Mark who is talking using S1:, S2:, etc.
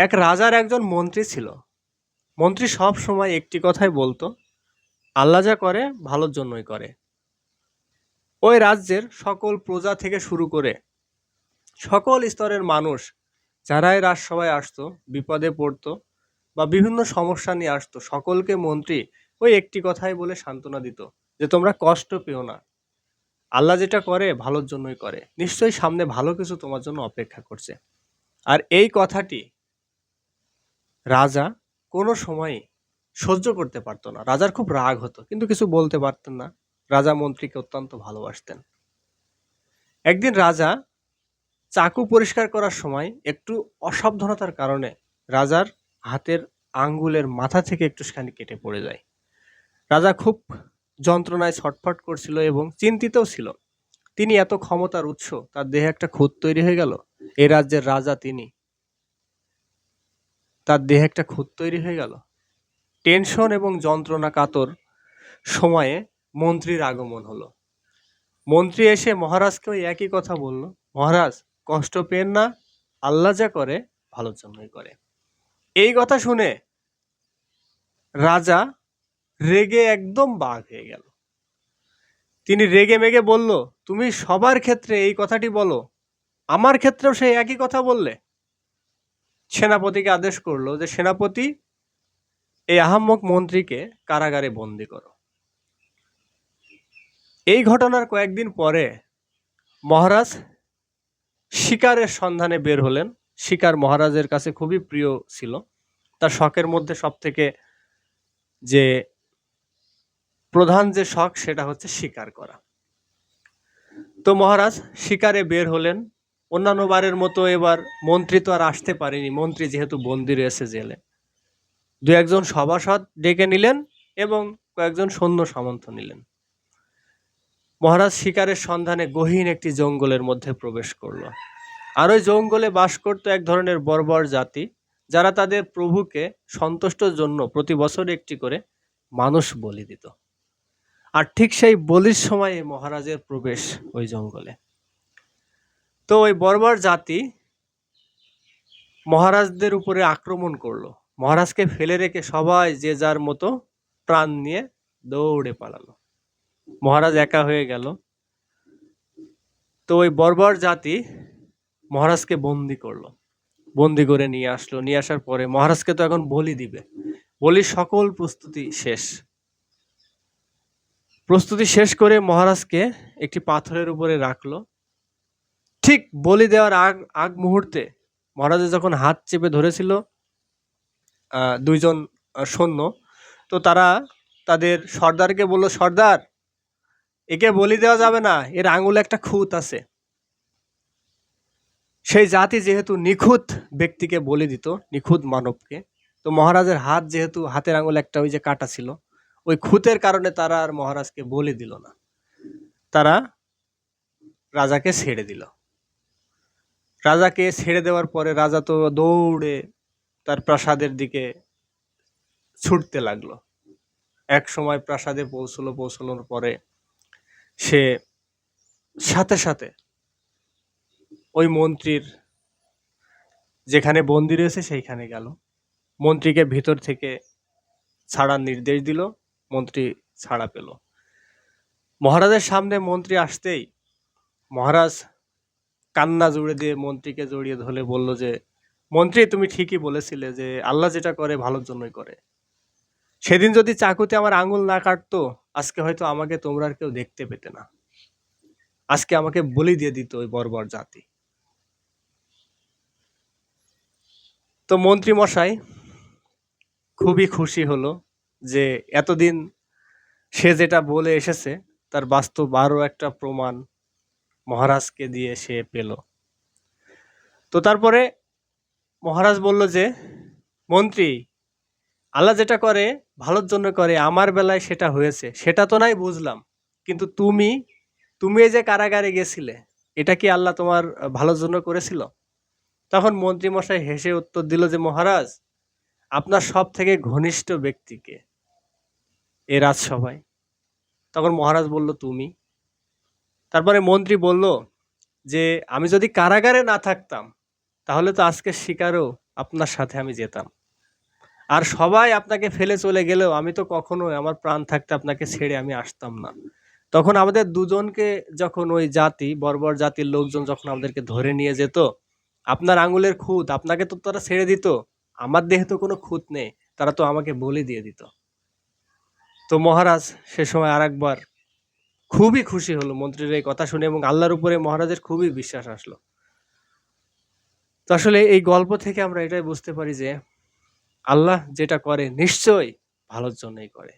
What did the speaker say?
S1: এক রাজার একজন মন্ত্রী ছিল। মন্ত্রী সব সময় একটি কথাই বলতো, আল্লাহ যা করে, ভালোর জন্যই করে। ওই রাজ্যের সকল প্রজা থেকে শুরু করে সকল স্তরের মানুষ, যারাই রাজসভায় আসতো, বিপদে পড়তো বা বিভিন্ন সমস্যা নিয়ে আসতো, সকলকে মন্ত্রী ওই একটি কথাই বলে সান্ত্বনা দিত, যে তোমরা কষ্ট পেও না। আল্লাহ যেটা করে, ভালোর জন্যই করে। নিশ্চয়ই সামনে ভালো কিছু তোমার জন্য অপেক্ষা করছে। আর এই কথাটি রাজা কোনো সময় সহ্য করতে পারতো না। রাজার খুব রাগ হতো, কিন্তু কিছু বলতে পারতেন না। রাজা মন্ত্রীকে অত্যন্ত ভালোবাসতেন। একদিন রাজা চাকু পরিষ্কার করার সময় একটু অসাবধানতার কারণে রাজার হাতের আঙ্গুলের মাথা থেকে একটুখানি কেটে পড়ে যায়। রাজা খুব যন্ত্রণায় ছটফট করছিল এবং চিন্তিতও ছিল। তিনি এত ক্ষমতার উৎস, তার দেহে একটা খুঁত তৈরি হয়ে গেল। এই রাজ্যের রাজা তিনি তার দেহে একটা খুঁত তৈরি হয়ে গেল। টেনশন এবং যন্ত্রণা কাতর সময়ে মন্ত্রীর আগমন হলো। মন্ত্রী এসে মহারাজকে ওই একই কথা বলল, মহারাজ, কষ্ট পেন না, আল্লাহ যা করে ভালোর জন্যই করে। এই কথা শুনে রাজা রেগে একদম বাঘ হয়ে গেল। তিনি রেগে মেগে বলল, তুমি সবার ক্ষেত্রে এই কথাটি বলো। আমার ক্ষেত্রেও সেই একই কথা বললে? সেনাপতিকে আদেশ করল যে, সেনাপতি, এই আহাম্মক মন্ত্রীকে কারাগারে বন্দি করো। এই ঘটনার কয়েকদিন পরে মহারাজ শিকারের সন্ধানে বের হলেন। শিকার মহারাজের কাছে খুবই প্রিয় ছিল। তার শখের মধ্যে সব থেকে যে প্রধান যে শখ, সেটা হচ্ছে শিকার করা। তো মহারাজ শিকারে বের হলেন। অন্যান্য বারের মতো এবার মন্ত্রী তো আর আসতে পারেনি। মন্ত্রী যেহেতু বন্দি রয়েছে জেলে। দু একজন সভাসদ ডেকে নিলেন এবং কয়েকজন সৈন্য সামন্ত নিলেন। মহারাজ শিকারের সন্ধানে গহীন একটি জঙ্গলের মধ্যে প্রবেশ করল। আর ওই জঙ্গলে বাস করত এক ধরনের বর্বর জাতি, যারা তাদের প্রভুকে সন্তুষ্টর জন্য প্রতি বছর একটি করে মানুষ বলি দিত। আর ঠিক সেই বলির সময়ে মহারাজের প্রবেশ ওই জঙ্গলে। তো ওই বর্বর জাতি মহারাজদের উপরে আক্রমণ করল। মহারাজকে ফেলে রেখে সবাই যে যার মতো প্রাণ নিয়ে দৌড়ে পালালো। মহারাজ একা হয়ে গেল। তো ওই বর্বর জাতি মহারাজকে বন্দি করল। বন্দি করে নিয়ে আসলো। নিয়ে আসার পরে মহারাজকে তো এখন বলি দিবে। বলির সকল প্রস্তুতি শেষ। প্রস্তুতি শেষ করে মহারাজকে একটি পাথরের উপরে রাখল। ঠিক বলি দেওয়ার আগ আগ মুহূর্তে মহারাজের যখন হাত চেপে ধরেছিল দুইজন সৈন্য, তো তারা তাদের সর্দারকে বলল, সর্দার, একে বলি দেওয়া যাবে না, এর আঙুলে একটা খুঁত আছে। সেই জাতি যেহেতু নিখুঁত ব্যক্তিকে বলি দিত, নিখুঁত মানবকে, তো মহারাজের হাত যেহেতু হাতের আঙুলে একটা ওই যে কাটা ছিল, ওই খুঁতের কারণে তারা আর মহারাজকে বলি দিল না। তারা রাজাকে ছেড়ে দিল। রাজাকে ছেড়ে দেওয়ার পরে রাজা তো দৌড়ে তার প্রাসাদের দিকে ছুটতে লাগল। এক সময় প্রাসাদে পৌঁছলো, পৌঁছানোর পরে সে সাথে সাথে ওই মন্ত্রীর যেখানে বন্দি রয়েছে সেইখানে গেল। মন্ত্রীকে ভিতর থেকে ছাড়ার নির্দেশ দিল, মন্ত্রী ছাড়া পেল। মহারাজের সামনে মন্ত্রী আসতেই মহারাজ কান্না জুড়ে দিয়ে মন্ত্রীকে জড়িয়ে ধরে বলল যে, মন্ত্রী, তুমি ঠিকই বলেছিলে যে, আল্লাহ যেটা করে, ভালোর জন্যই করে। সেদিন যদি চাকুতে আমার আঙুল না কাটতো, আজকে হয়তো আমাকে তোমরা আর কেউ দেখতে পেতে না। আজকে আমাকে বলি দিয়ে দিত ওই বর্বর জাতি। তো মন্ত্রী মশাই খুবই খুশি হলো যে, এতদিন সে যেটা বলে এসেছে, তার বাস্তব আরও একটা প্রমাণ মহারাজকে দিয়ে সে পেল। তো তারপরে মহারাজ বলল যে, মন্ত্রী, আল্লাহ যেটা করে, ভালোর জন্য করে, আমার বেলায় সেটা হয়েছে। সেটা তো নাই, বুঝলাম। কিন্তু তুমি তুমি এই যে কারাগারে গেছিলে, এটা কি আল্লাহ তোমার ভালোর জন্য করেছিল? তখন মন্ত্রী মশাই হেসে উত্তর দিল যে, মহারাজ, আপনার সব থেকে ঘনিষ্ঠ ব্যক্তিকে এ রাজসভায়। তখন মহারাজ বলল, তুমি? তারপরে মন্ত্রী বলল যে, আমি যদি কারাগারে না থাকতাম, তাহলে তো আজকে শিকারও আপনার সাথে আমি যেতাম। আর সবাই আপনাকে ফেলে চলে গেলেও আমি তো কখনোই আমার প্রাণ থাকতে আপনাকে ছেড়ে আমি আসতাম না। তখন আমাদের দুজনকে যখন ওই জাতি, বর্বর জাতির লোকজন যখন আমাদেরকে ধরে নিয়ে যেত, আপনার আঙুলের খুঁত, আপনাকে তো তারা ছেড়ে দিত, আমার দেহে তো কোনো খুঁত নেই, তারা তো আমাকে বলে দিয়ে দিত। তো মহারাজ সে সময় আর একবার খুবই খুশি হলো মন্ত্রীর এই কথা শুনে এবং আল্লাহর উপরে মহারাজের খুবই বিশ্বাস আসলো। তো আসলে এই গল্প থেকে আমরা এটাই বুঝতে পারি যে আল্লাহ যেটা করে নিশ্চয়ই ভালোর জন্যই করে।